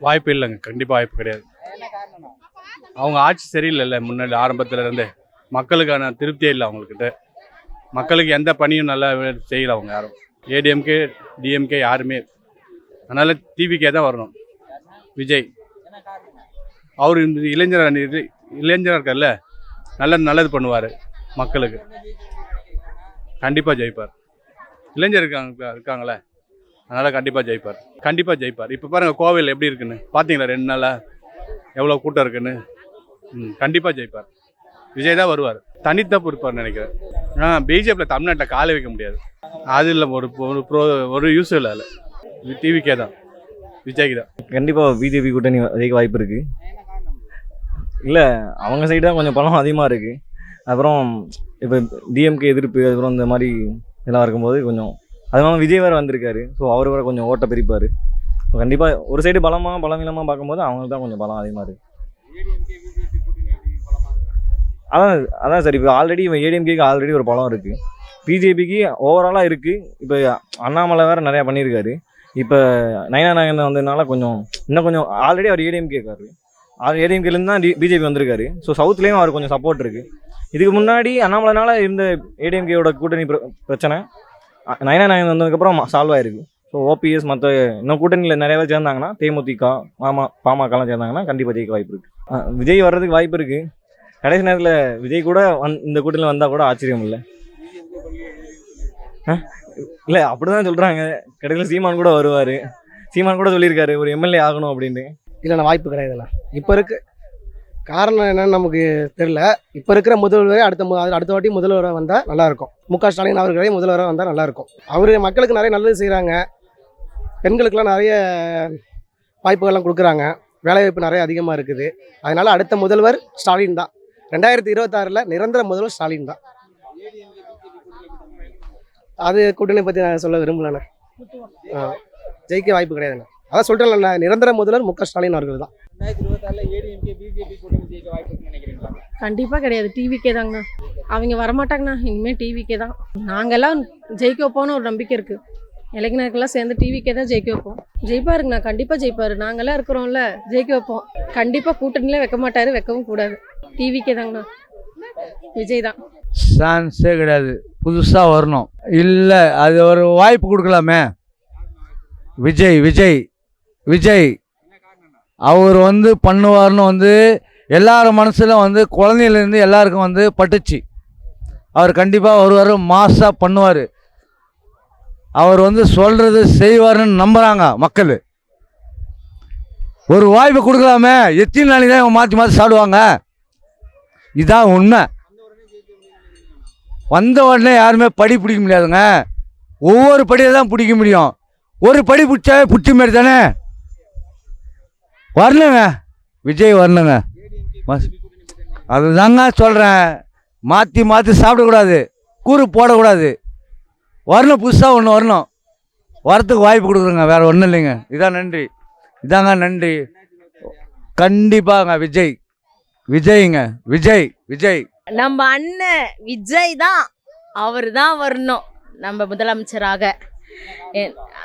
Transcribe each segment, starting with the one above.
வாய்ப்பு இல்லைங்க. கண்டிப்பாக வாய்ப்பு கிடையாது. அவங்க ஆட்சி சரியில்லைல்ல முன்னாடி ஆரம்பத்துல இருந்தே. மக்களுக்கான திருப்தியே இல்லை அவங்கக்கிட்ட மக்களுக்கு எந்த பணியும் நல்லா செய்யல அவங்க யாரும். ஏடிஎம்கே டிஎம்கே யாருமே. அதனால டிவிக்கே தான் வரணும். விஜய். அவர் இந்த இளைஞர் அணி இது- இளைஞர் இருக்கார்ல நல்லது நல்லது பண்ணுவார் மக்களுக்கு. கண்டிப்பாக ஜெயிப்பார். இளைஞர் இருக்காங்க இருக்காங்களே. அதனால் கண்டிப்பாக ஜெயிப்பார். கண்டிப்பாக ஜெயிப்பார். இப்போ பாருங்கள் கோவில் எப்படி இருக்குன்னு. பார்த்தீங்களா ரெண்டு நாளாக எவ்வளோ கூட்டம் இருக்குன்னு? ம் கண்டிப்பாக ஜெயிப்பார். விஜய் தான் வருவார். தனித்தப்பு இருப்பார் நினைக்கிறேன். ஆ பிஜேபியில் தமிழ்நாட்டில் காலை வைக்க முடியாது. அது இல்லை ஒரு ஒரு ப்ரோ ஒரு யூஸ் இல்லை அதில். டிவிக்கே தான். விஜய்க்கு தான். கண்டிப்பாக பிஜேபி கூட்டணி அதிக வாய்ப்பு இருக்குது இல்லை அவங்க சைடு தான் கொஞ்சம் பணம் அதிகமாக இருக்குது அப்புறம் இப்போ டிஎம்கே எதிர்ப்பு அதுக்கப்புறம் இந்த மாதிரி இதெல்லாம் இருக்கும்போது கொஞ்சம் அதனால விஜய் வேறு வந்திருக்காரு. ஸோ அவர் வேறு கொஞ்சம் ஓட்ட பிரிப்பார். கண்டிப்பாக ஒரு சைடு பலமாக பலவீனமாக பார்க்கும்போது அவங்களுக்கு தான் கொஞ்சம் பலம் அதிகமாக இருக்குது அதான் அதான் சார் இப்போ ஆல்ரெடி இவன் ஏடிஎம்கேக்கு ஆல்ரெடி ஒரு பலம் இருக்குது பிஜேபிக்கு ஓவராலாக இருக்குது இப்போ அண்ணாமலை வேறு நிறையா பண்ணியிருக்காரு இப்போ நயனா நாயகன் வந்ததுனால கொஞ்சம் இன்னும் கொஞ்சம் ஆல்ரெடி அவர் ஏடிஎம்கேக்காரு அவர் ஏடிஎம்கேலேருந்து தான் பிஜேபி வந்திருக்காரு. ஸோ சவுத்துலேயும் அவர் கொஞ்சம் சப்போர்ட் இருக்குது இதுக்கு முன்னாடி அண்ணாமலைனால இருந்த ஏடிஎம்கேயோட கூட்டணி பிர- பிரச்சனை. நைனா நயனா வந்ததுக்கப்புறம் சால்வ் ஆயிருக்கு. ஸோ ஓபிஎஸ் மற்ற இன்னும் கூட்டணியில் நிறைய பேர் சேர்ந்தாங்கன்னா தேமுதிக மாமா பாமகலாம் சேர்ந்தாங்கன்னா கண்டிப்பாக ஜெயிக்க வாய்ப்பு இருக்குது விஜய் வர்றதுக்கு வாய்ப்பு இருக்குது கடைசி நேரத்தில் விஜய் கூட வந் இந்த கூட்டணியில் வந்தால் கூட ஆச்சரியம் இல்லை. இல்லை அப்படி தான் சொல்கிறாங்க கடைசியில் சீமான் கூட வருவார். சீமான் கூட சொல்லியிருக்காரு ஒரு எம்எல்ஏ ஆகணும் அப்படின்ட்டு. இல்லைண்ணா வாய்ப்பு கிடையாதுல்ல. இப்போ இருக்குது காரணம் என்னன்னு நமக்கு தெரியல. இப்போ இருக்கிற முதல்வரே அடுத்த மு- அடுத்த வாட்டி முதல்வராக வந்தால் நல்லாயிருக்கும். மு க ஸ்டாலின் அவர்களே முதல்வராக வந்தால் நல்லாயிருக்கும். அவர் மக்களுக்கு நிறைய நல்லது செய்கிறாங்க பெண்களுக்கெல்லாம் நிறைய வாய்ப்புகள்லாம் கொடுக்குறாங்க. வேலைவாய்ப்பு நிறைய அதிகமாக இருக்குது. அதனால் அடுத்த முதல்வர் ஸ்டாலின் தான். ரெண்டாயிரத்தி இருபத்தாறில் நிரந்தர முதல்வர் ஸ்டாலின் தான். அது கூட்டணி பற்றி நான் சொல்ல விரும்பலண்ணே. ஆ ஜெயிக்க வாய்ப்பு கிடையாதுண்ணே. அதான் சொல்லிட்டேன்ல நிரந்தர முதல்வர் மு க ஸ்டாலின் அவர்கள் தான் கண்டிப்பாக கிடையாது. டிவிக்கே தாங்கண்ணா. அவங்க வரமாட்டாங்கண்ணா. இனிமேல் டிவிக்கே தான். நாங்கெல்லாம் ஜெயிக்க வைப்போம்னு ஒரு நம்பிக்கை இருக்குது இளைஞர்களுக்கெல்லாம் சேர்ந்து டிவிக்கே தான் ஜெயிக்க வைப்போம். ஜெயிப்பாருங்கண்ணா. கண்டிப்பாக ஜெயிப்பார். நாங்கெல்லாம் இருக்கிறோம்ல. ஜெயிக்க வைப்போம். கண்டிப்பாக கூட்டணியில் வைக்க மாட்டார் வைக்கவும் கூடாது. டிவிக்கே தாங்கண்ணா. விஜய் தான். சான்ஸே கிடையாது. புதுசாக வரணும். இல்லை அது ஒரு வாய்ப்பு கொடுக்கலாமே. விஜய் விஜய். விஜய். அவர் வந்து பண்ணுவார்னு வந்து எல்லார் மனசில் வந்து குழந்தையிலேருந்து எல்லாருக்கும் வந்து பட்டுச்சு. அவர் கண்டிப்பாக வருவார் மாசாக பண்ணுவார். அவர் வந்து சொல்கிறது செய்வாருன்னு நம்புகிறாங்க மக்கள். ஒரு வாய்ப்பு கொடுக்கலாமே எத்தனை நாளைக்கு தான் இவங்க மாற்றி மாற்றி சாப்பிடுவாங்க இதான் உண்மை. வந்த உடனே யாருமே படி பிடிக்க முடியாதுங்க. ஒவ்வொரு படியை தான் பிடிக்க முடியும். ஒரு படி பிடிச்சாவே பிடிச்ச மாதிரி தானே? வரணுங்க. விஜய் வரணுங்க. மஸ்- அதுதாங்க சொல்கிறேன் மாற்றி மாற்றி சாப்பிடக்கூடாது. கூறு போடக்கூடாது. வரணும் புதுசாக ஒன்று வரணும். வரத்துக்கு வாய்ப்பு கொடுக்குறோங்க. வேறு ஒன்றும் இல்லைங்க. இதான் நன்றி. இதாங்க நன்றி. கண்டிப்பாங்க விஜய். விஜய்ங்க. விஜய் விஜய். நம்ம அண்ணன் விஜய் தான். அவர் தான் வரணும் நம்ம முதலமைச்சராக.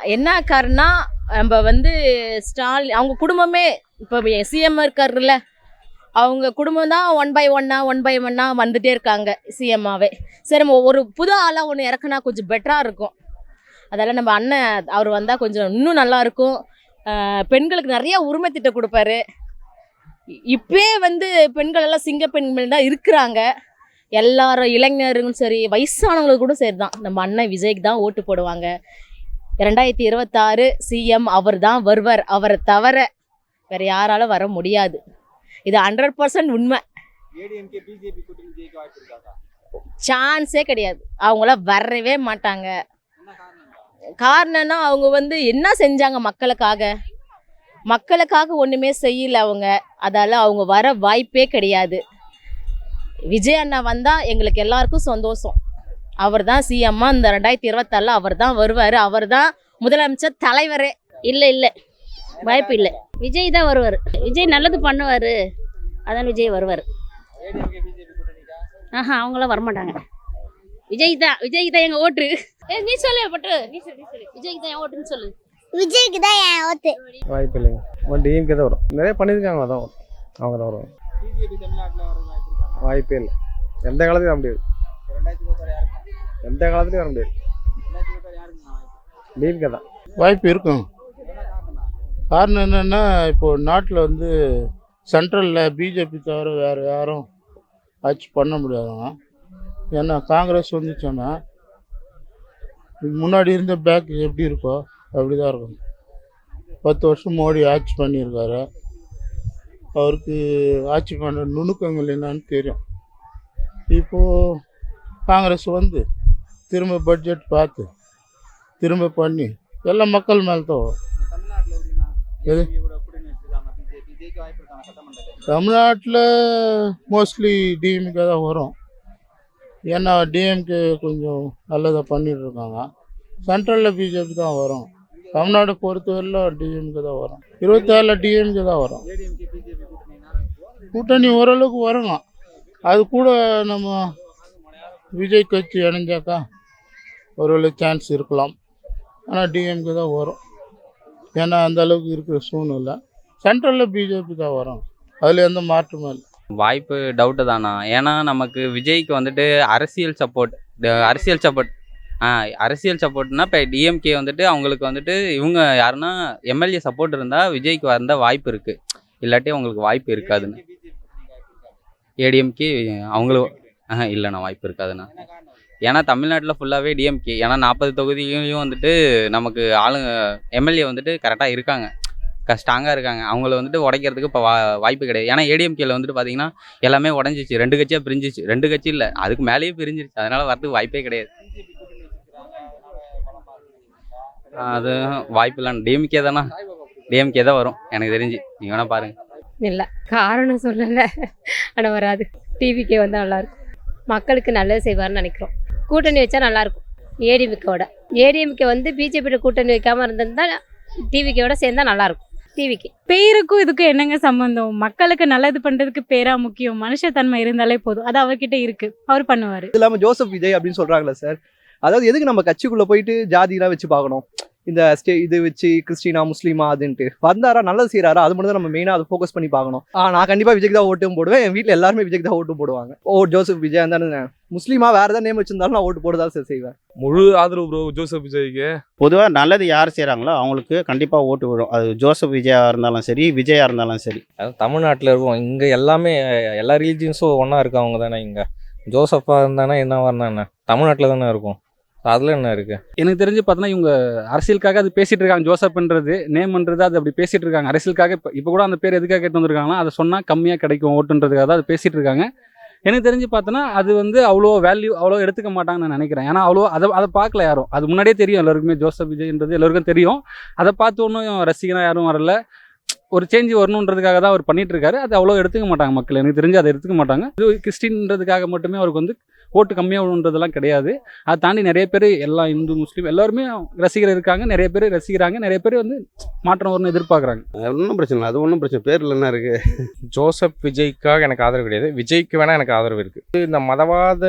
என்ன காரணம் நம்ம வந்து ஸ்டாலின் அவங்க குடும்பமே இப்போ சிஎம் இருக்காருல்ல அவங்க குடும்பம் தான் ஒன் பை ஒன்னா ஒன் பை ஒன்னா வந்துட்டே இருக்காங்க சிஎம்மாவே சரி நம்ம ஒரு புது ஆளாக ஒன்று இறக்குனா கொஞ்சம் பெட்டராக இருக்கும். அதெல்லாம் நம்ம அண்ணன் அவர் வந்தால் கொஞ்சம் இன்னும் நல்லாயிருக்கும் பெண்களுக்கு நிறைய உரிமை திட்டம் கொடுப்பாரு. இ- இப்பயே வந்து பெண்கள் எல்லாம் சிங்க பெண்கள் தான் இருக்கிறாங்க. எல்லாரும் இளைஞர்களும் சரி வயசானவங்களுக்கு கூட சரி தான் நம்ம அண்ணன் விஜய்க்கு தான் ஓட்டு போடுவாங்க. ரெண்டாயிரத்தி இருபத்தாறு சிஎம் அவர் தான் வருவார். அவரை தவிர வேற யாராலும் வர முடியாது. இது ஹண்ட்ரட் பர்சன்ட் உண்மை. சான்ஸே கிடையாது. அவங்களாம் வரவே மாட்டாங்க. காரணம்னா அவங்க வந்து என்ன செஞ்சாங்க மக்களுக்காக? மக்களுக்காக ஒன்றுமே செய்யல அவங்க. அதால அவங்க வர வாய்ப்பே கிடையாது. விஜய் அண்ணா வந்தால் எங்களுக்கு எல்லாருக்கும் சந்தோஷம். அவர் தான் சிஎம்மா இந்த ரெண்டாயிரத்தி இருபத்தாறில் அவர் தான் வருவார். அவர் தான் முதலமைச்சர் தலைவரே. இல்லை இல்லை. வாய்ப்பு இல்லை. விஜய் தான் வருவார். விஜய் நல்லது பண்ணுவார். அதான் விஜய் வருவார். ஆஹா அவங்களாம் வரமாட்டாங்க. விஜய் தான் விஜய் தான் எங்கள் ஓட்டு. ஏ நீ சொல்லு பட்டு. நீ சொல்லு நீ சொல்லு. விஜய்க்கு தான் ஓட்டுன்னு சொல்லு. விஜய்க்கு தான் என் ஓட்டு. வாய்ப்பு இல்லைங்க. ஒன் டிஎம்கே தான் வரும். நிறைய பண்ணியிருக்காங்க அதான் வரும். அவங்க தான் வருவாங்க. வாய்ப்பு இல்லை. எந்த வர முடியாது. எந்த காலத்துலையும் வர முடியாது. ரெண்டாயிரத்தி தான் வாய்ப்பு இருக்கும். காரணம் என்னென்னா இப்போ நாட்டில் வந்து சென்ட்ரலில் பிஜேபி தவிர வேறு யாரும் ஆட்சி பண்ண முடியாதுங்க ஏன்னா காங்கிரஸ் வந்துச்சுன்னா முன்னாடி இருந்த பேக் எப்படி இருக்கோ அப்படி தான் இருக்கும். பத்து வருஷம் மோடி ஆட்சி பண்ணியிருக்காரு. அவருக்கு ஆட்சி பண்ணுற நுணுக்கங்கள் என்னன்னு தெரியும். இப்போது காங்கிரஸ் வந்து திரும்ப பட்ஜெட் பார்த்து திரும்ப பண்ணி எல்லாம் மக்கள் மேலே தான் வரும். எது? தமிழ்நாட்டில் மோஸ்ட்லி டிஎம்கே தான் வரும். ஏன்னா டிஎம்கே கொஞ்சம் நல்லதாக பண்ணிட்டு இருக்காங்க. சென்ட்ரலில் பிஜேபி தான் வரும். தமிழ்நாடு பொறுத்தவரையில் டிஎம்கே தான் வரும். இருபத்தாறில் டிஎம்கே தான் வரும். கூட்டணி ஓரளவுக்கு வருங்க அது கூட நம்ம விஜய் கட்சி இணைஞ்சாக்கா ஒரு சான்ஸ் இருக்கலாம். ஆனால் டிஎம்கே தான் வரும். ஏன்னா அந்த அளவுக்கு இருக்கிற சூழ்நிலை. சென்ட்ரலில் பிஜேபி தான் வரும். அதில் எந்த மாற்றமும் இல்லை. வாய்ப்பு டவுட்டு தானா? ஏன்னா நமக்கு விஜய்க்கு வந்துட்டு அரசியல் சப்போர்ட் அரசியல் சப்போர்ட் ஆ அரசியல் சப்போர்ட்னா இப்போ டிஎம்கே வந்துட்டு அவங்களுக்கு வந்துட்டு இவங்க யாருன்னா எம்எல்ஏ சப்போர்ட் இருந்தால் விஜய்க்கு வந்த வாய்ப்பு இருக்குது இல்லாட்டி அவங்களுக்கு வாய்ப்பு இருக்காதுன்னு. ஏடிஎம்கே அவங்களும் ஆஹா இல்லைண்ணா வாய்ப்பு இருக்காதுண்ணா. ஏன்னா தமிழ்நாட்டில் ஃபுல்லாகவே டிஎம்கே ஏன்னா நாற்பது தொகுதியிலையும் வந்துட்டு நமக்கு ஆளுங்க எம்எல்ஏ வந்துட்டு கரெக்டாக இருக்காங்க. ஸ்ட்ராங்காக இருக்காங்க. அவங்கள வந்துட்டு உடைக்கிறதுக்கு இப்போ வா வாய்ப்பு கிடையாது. ஏன்னா ஏடிஎம்கேல வந்துட்டு பார்த்தீங்கன்னா எல்லாமே உடஞ்சிச்சு. ரெண்டு கட்சியாக பிரிஞ்சிச்சு. ரெண்டு கட்சி இல்லை. அதுக்கு மேலேயே பிரிஞ்சிருச்சு. அதனால் வரதுக்கு வாய்ப்பே கிடையாது. அது வாய்ப்பு இல்லை டிஎம்கே தானே? டிஎம்கே தான் வரும். எனக்கு தெரிஞ்சு. நீங்கள் வேணால் பாருங்கள் இல்லை. காரணம் சொல்லலை. ஆனால் வராது. டிவிக்கே வந்தால் நல்லாயிருக்கும் மக்களுக்கு நல்லது செய்வார்னு நினைக்கிறோம். கூட்டணி வச்சா நல்லாயிருக்கும். ஏடிஎம்கேவோட. ஏடிஎம்கே வந்து பிஜேபியோட கூட்டணி வைக்காமல் இருந்திருந்தா டிவிக்கோட சேர்ந்தா நல்லாயிருக்கும். டிவிக்கு. பேருக்கும் இதுக்கும் என்னங்க சம்பந்தம்? மக்களுக்கு நல்லது பண்றதுக்கு பேரா முக்கியம். மனுஷத்தன்மை இருந்தாலே போதும். அது அவர்கிட்ட இருக்கு. அவர் பண்ணுவாரு. இது இல்லாமல் ஜோசப் விஜய் அப்படின்னு சொல்கிறாங்களே சார். அதாவது எதுக்கு நம்ம கட்சிக்குள்ளே போயிட்டு ஜாதிலாம் வச்சு பார்க்கணும்? இந்த ஸ்டே இது வச்சு கிறிஸ்டினா முஸ்லீமா அதுன்ட்டு. வந்தாரா நல்லது செய்கிறாரா அது மட்டும் தான் நம்ம மெயினாக அதை ஃபோக்கஸ் பண்ணி பார்க்கணும். ஆ நான் கண்டிப்பாக விஜய்க்கு தான் ஓட்டும் போடுவேன். என் வீட்டில் எல்லாருமே விஜய்க்கு தான் ஓட்டும் போடுவாங்க. ஓ ஜோசப் விஜய் தானே முஸ்லீமா வேறு ஏதாவது நேம் வச்சிருந்தாலும் நான் ஓட்டு போடுறதா சார் செய்வேன். முழு ஆதரவு ப்ரோ ஜோசப் விஜய்க்கு. பொதுவாக நல்லது யார் செய்கிறாங்களோ அவங்களுக்கு கண்டிப்பாக ஓட்டு விழும் அது ஜோசப் விஜயா இருந்தாலும் சரி விஜயா இருந்தாலும் சரி. அது தமிழ்நாட்டில் இருக்கோம். இங்கே எல்லாமே எல்லா ரிலீஜியன்ஸும் ஒன்றா இருக்கவங்க தானே இங்கே. ஜோசஃபாக இருந்தானே என்ன வரனா என்ன தமிழ்நாட்டில் தானே இருக்கும். அதில் என்ன இருக்குது எனக்கு தெரிஞ்சு பார்த்தோன்னா இவங்க அரசியலுக்காக அது பேசிட்டு இருக்காங்க. ஜோசப்ன்றது நேம்ன்றது அது அப்படி பேசிட்டு இருக்காங்க. அரசியலுக்காக இப்போ இப்போ கூட அந்த பேர் எதுக்காக கேட்டு வந்திருக்காங்களா அதை சொன்னால் கம்மியாக கிடைக்கும் ஓட்டுன்றதுக்காக தான் அது பேசிட்டு இருக்காங்க. எனக்கு தெரிஞ்சு பார்த்தோன்னா அது வந்து அவ்வளோ வேல்யூ அவ்வளோ எடுத்துக்க மாட்டாங்கன்னு நான் நினைக்கிறேன். ஏன்னா அவ்வளோ அதை அதை பார்க்கல யாரும். அது முன்னாடியே தெரியும் எல்லாருக்குமே. ஜோசப் விஜய்ன்றது எல்லாருக்கும் தெரியும். அதை பார்த்து ஒன்றும் ரசிகனாக யாரும் வரல. ஒரு சேஞ்ச் வரணுன்றதுக்காக தான் அவர் பண்ணிட்டு இருக்காரு. அது அவ்வளோ எடுத்துக்க மாட்டாங்க மக்கள். எனக்கு தெரிஞ்சு அதை எடுத்துக்க மாட்டாங்க. இது கிறிஸ்டின்றதுக்காக மட்டுமே அவருக்கு வந்து ஓட்டு கம்மியாக விழுன்றதெல்லாம் கிடையாது. அதை தாண்டி நிறைய பேர் எல்லா இந்து முஸ்லீம் எல்லாருமே ரசிகர் இருக்காங்க. நிறைய பேர் ரசிக்கிறாங்க நிறைய பேர் வந்து மாற்றம் வரும்னு எதிர்பார்க்குறாங்க. ஒன்றும் பிரச்சனை இல்லை. அது ஒன்றும் பிரச்சனை பேரில் என்ன இருக்குது ஜோசப் விஜய்க்காக எனக்கு ஆதரவு கிடையாது. விஜய்க்கு வேணால் எனக்கு ஆதரவு இருக்குது இந்த மதவாத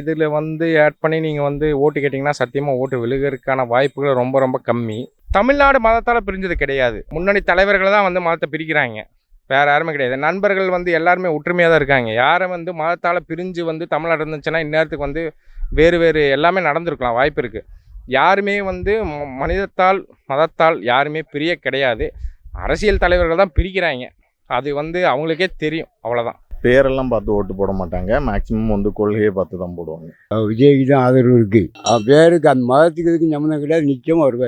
இதில் வந்து ஆட் பண்ணி நீங்கள் வந்து ஓட்டு கேட்டிங்கன்னா சத்தியமாக ஓட்டு விழுகிறதுக்கான வாய்ப்புகள் ரொம்ப ரொம்ப கம்மி. தமிழ்நாடு மதத்தால் பிரிஞ்சது கிடையாது. முன்னணி தலைவர்கள் தான் வந்து மதத்தை பிரிக்கிறாங்க. வேறு யாருமே கிடையாது. நண்பர்கள் வந்து எல்லாருமே ஒற்றுமையாக தான் இருக்காங்க. யாரை வந்து மதத்தால் பிரிஞ்சு வந்து தமிழ்நாடு இருந்துச்சுன்னா இந்நேரத்துக்கு வந்து வேறு வேறு எல்லாமே நடந்திருக்கலாம். வாய்ப்பு இருக்குது யாருமே வந்து ம- மனிதத்தால் மதத்தால் யாருமே பிரிய கிடையாது. அரசியல் தலைவர்கள் தான் பிரிக்கிறாங்க. அது வந்து அவங்களுக்கே தெரியும். அவ்வளோதான் பேரெல்லாம் பார்த்து ஓட்டு போட மாட்டாங்க. மேக்ஸிமம் வந்து கொள்கையை பார்த்து தான் போடுவாங்க. விஜய்க்கு தான் ஆதரவு இருக்கு. அவர் பேருக்கு அந்த மதத்துக்கு இதுக்கு சம்மந்தம் கிடையாது. நிச்சயமாக வருவார்.